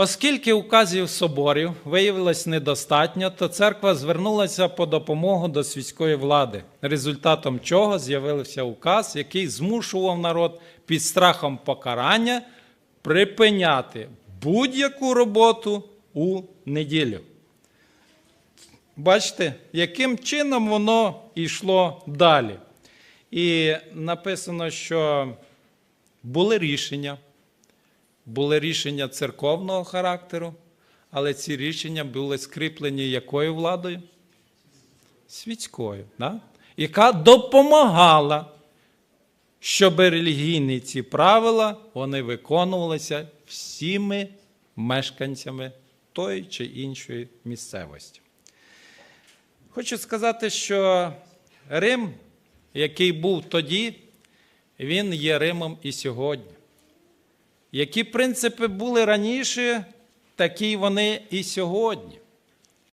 Оскільки указів соборів виявилось недостатньо, то церква звернулася по допомогу до світської влади, результатом чого з'явився указ, який змушував народ під страхом покарання припиняти будь-яку роботу у неділю. Бачите, яким чином воно йшло далі. І написано, що були рішення, були рішення церковного характеру, але ці рішення були скріплені якою владою? Світською, да? яка допомагала, щоб релігійні ці правила вони виконувалися всіми мешканцями тої чи іншої місцевості. Хочу сказати, що Рим, який був тоді, він є Римом і сьогодні. Які принципи були раніше, такі вони і сьогодні.